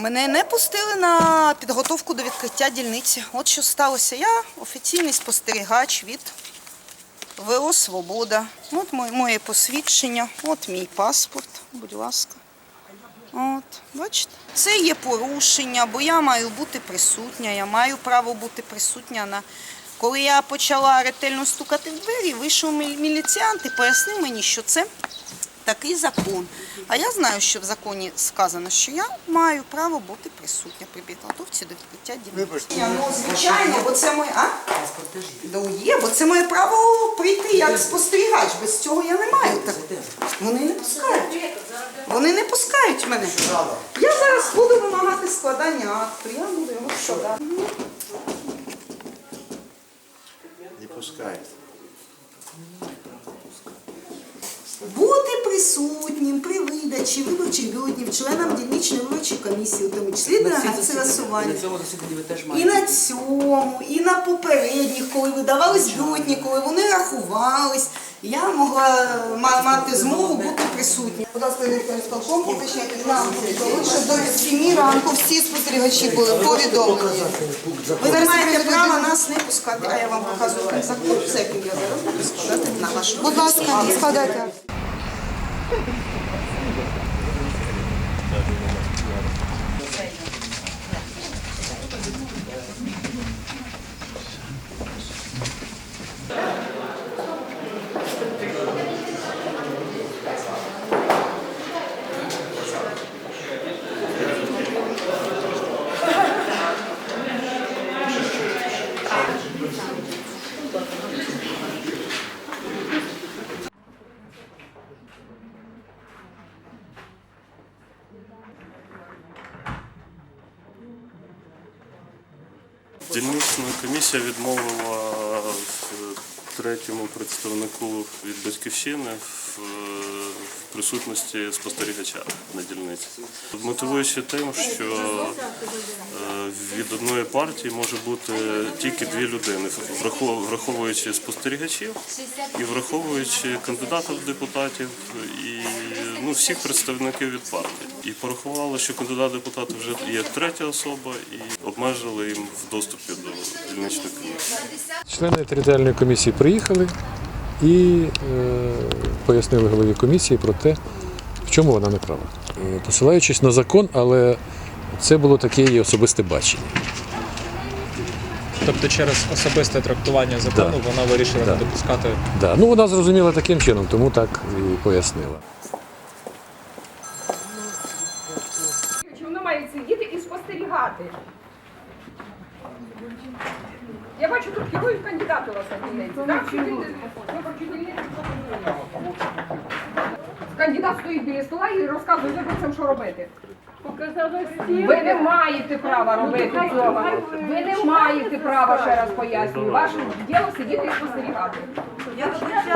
Мене не пустили на підготовку до відкриття дільниці. От що сталося. Я офіційний спостерігач від ВО Свобода. От моє, посвідчення, от мій паспорт, будь ласка. От, бачите? Це є порушення, бо я маю бути присутня, я маю право бути присутня на. Коли я почала ретельно стукати в двері, вийшов міліціант і пояснив мені, що це такий закон. А я знаю, що в законі сказано, що я маю право бути присутня при підготовці до відкриття дільниці. Ну, звичайно, бо це моє. А? Ну, є, бо це моє право прийти як спостерігач. Без цього я не маю. Так. Вони не пускають. Вони не пускають мене. Я зараз буду вимагати складання акту. Я буду його складати. Не пускает. Бути присутнім при видачі виборчих бюлетнів членам дільничної виборчої комісії, у тому числі делегації голосування. І на цьому, і на попередніх, коли видавались бюлетні, коли вони рахувались, я могла мати змогу бути присутня. Будь ласка, директор сполком, уточняйте нам, щоб до 7 ранку всі спостерігачі були повідомлені. Ви не маєте права нас не пускати, а я вам показую закон, який я зараз буду складати на ваш. Будь ласка, складайте. Thank you. Дільнична комісія відмовила в третьому представнику від батьківщини в е, присутності спостерігача на дільниці, мотивуючи тим, що е, від одної партії може бути тільки дві людини, врахов- враховуючи спостерігачів і враховуючи кандидатів в депутатів і ну, всіх представників від партії. І порахували, що кандидат в депутати вже є третя особа, і обмежили їм в доступі до дільничної комісії. Члени територіальної комісії приїхали і е, пояснили голові комісії про те, в чому вона не права. Е, Посилаючись на закон, але це було таке її особисте бачення. Тобто через особисте трактування закону Да. вона вирішила Да. не допускати Да. Ну, вона зрозуміла таким чином, тому так і пояснила. Чи воно має сидіти і спостерігати? Я бачу тут керують кандидати у вас робите? Кандидат стоїть біля стола і розказує виборцям, що робити. Ви не маєте права робити цього. Ви не маєте права, ще раз пояснюю. Ваше діло сидіти і спостерігати. Я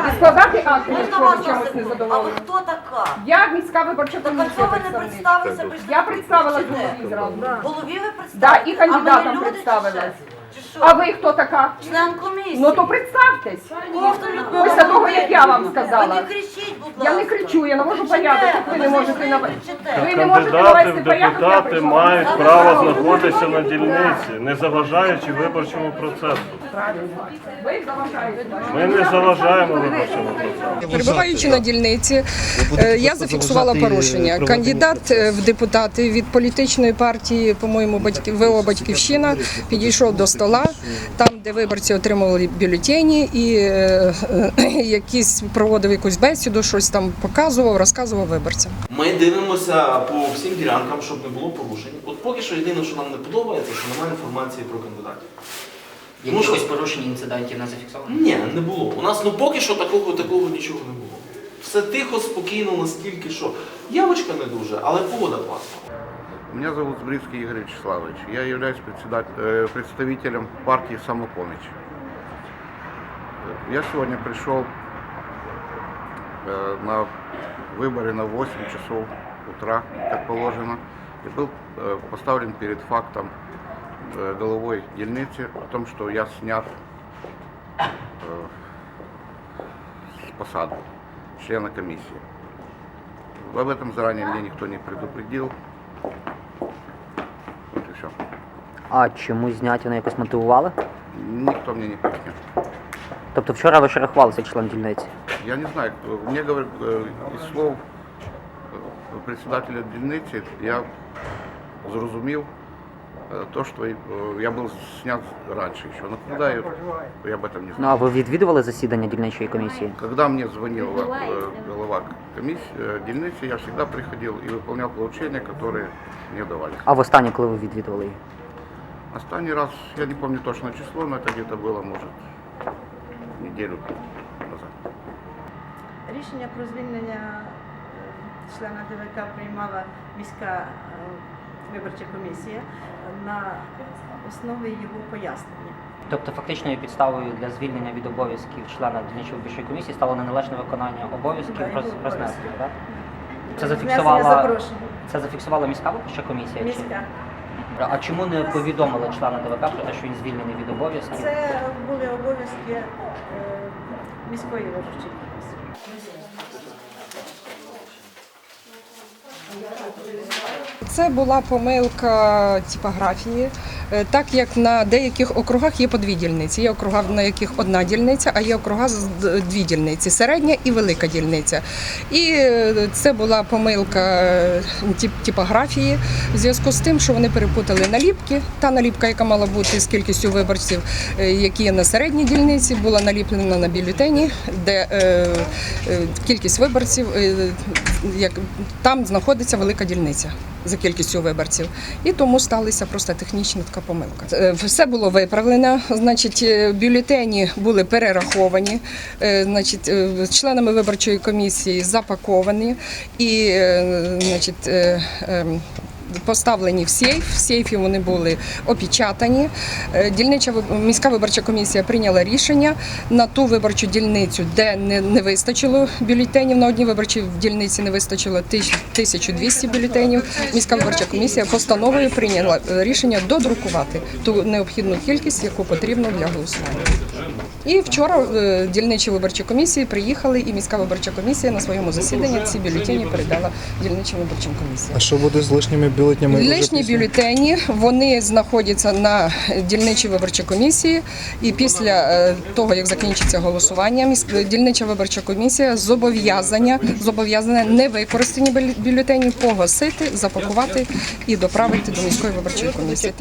І складати акти, Можна якщо ви чимось не? А ви задоволені. хто така? Я міська виборча комісія ви не представник. представилися? прийшли Я представила голові зразу. Голові ви Да, представили? і кандидатам а Чи що? А ви хто така? Член комісії. Ну то представтесь. Кого ви Після того, як я вам Ви сказала. не кричіть, будь ласка. Я не кричу, я навожу Кричите, порядок. Ви не ви можете навести. кричите. Ви не можете Кандидати навести в порядок, я депутати прийшла. мають право знаходитися на дільниці, не заважаючи виборчому процесу. Ви заважаєте. Ми не заважаємо виборчому процесу. Перебуваючи на дільниці, е, я зафіксувала порушення. Кандидат е, в депутати від політичної партії, по-моєму, батьки ВО Батьківщина підійшов до стола, там, де виборці отримували бюлетені, і е, е, якісь проводив якусь бесіду, щось там показував, розказував виборцям. Ми дивимося по всім ділянкам, щоб не було порушень. От поки що єдине, що нам не подобається, що немає інформації про кандидатів. Тому що якихось порушень інцидентів не зафіксовано. ні, не було. У нас ну поки що такого такого нічого не було. Все тихо, спокійно, наскільки що. Явочка не дуже, але погода класна. Меня зовут Збрицкий Игорь Вячеславович. Я являюсь э, представителем партии «Самопомощь». Я сегодня пришел э, на выборы на 8 часов утра, как положено, и был э, поставлен перед фактом головой дельницы о том, что я снят с посады члена комиссии. Об этом заранее мне никто не предупредил. А чому зняття вони якось мотивували? Никто мне не пояснил. Тобто вчора ви ще рахувалися член дільниці? Я не знаю, кто- мне говорят, э, из слов э, председателя дільниці я зрозумів э, то, что э, я был снят раньше еще. Но когда я, я об этом не Ну знаю. а ви відвідували засідання дільничої комісії? Когда мне звонил э, голова комиссии, э, дільниці, я всегда приходил и выполнял поручения, которые мне давали. А востаннє, коли ви відвідували її? Останній раз, я не помню точно число, но это где-то было, может, неделю назад. Рішення про звільнення е, члена ДВК приймала міська е, виборча комісія на основі його пояснення. Тобто фактичною підставою для звільнення від обов'язків члена дільничої виборчої комісії стало неналежне виконання обов'язків Да, рознесення, так? Це зафіксувала, це зафіксувала міська виборча комісія? чи- Міська. А чому не повідомили члена ТВК про те, що він звільнений від обов'язків? Це були обов'язки е, міської виборчої. Це була помилка типографії, так як на деяких округах є по дві дільниці. Є округа, на яких одна дільниця, а є округа з дві дільниці середня і велика дільниця. І е, це була помилка е, типографії в зв'язку з тим, що вони перепутали наліпки. Та наліпка, яка мала бути з кількістю виборців, е, які є на середній дільниці, була наліплена на бюлетені, де е, е, кількість виборців е, як там знаходиться велика дільниця за кількістю виборців, і тому сталася просто технічна така помилка. Е, Все було виправлено. Значить, е, бюлетені були перераховані, е, значить, членами виборчої комісії запаковані і значить. Поставлені в сейф, в сейфі вони були опечатані. Е, Дільнича міська виборча комісія прийняла рішення на ту виборчу дільницю, де не, не вистачило бюлетенів. На одній виборчій дільниці не вистачило тисяч- 1200 бюлетенів. Міська виборча комісія постановою прийняла рішення додрукувати ту необхідну кількість, яку потрібно для голосування. І вчора е, дільничі виборчі комісії приїхали, і міська виборча комісія на своєму засіданні ці бюлетені передала дільничим виборчим комісіям. А що буде з лишніми бюлетнями? Лишні бюлетені вони знаходяться на дільничій виборчій комісії. І після е, того, як закінчиться голосування, дільнича виборча комісія зобов'язання зобов'язана не використані бюлетені погасити, запакувати і доправити до міської виборчої комісії.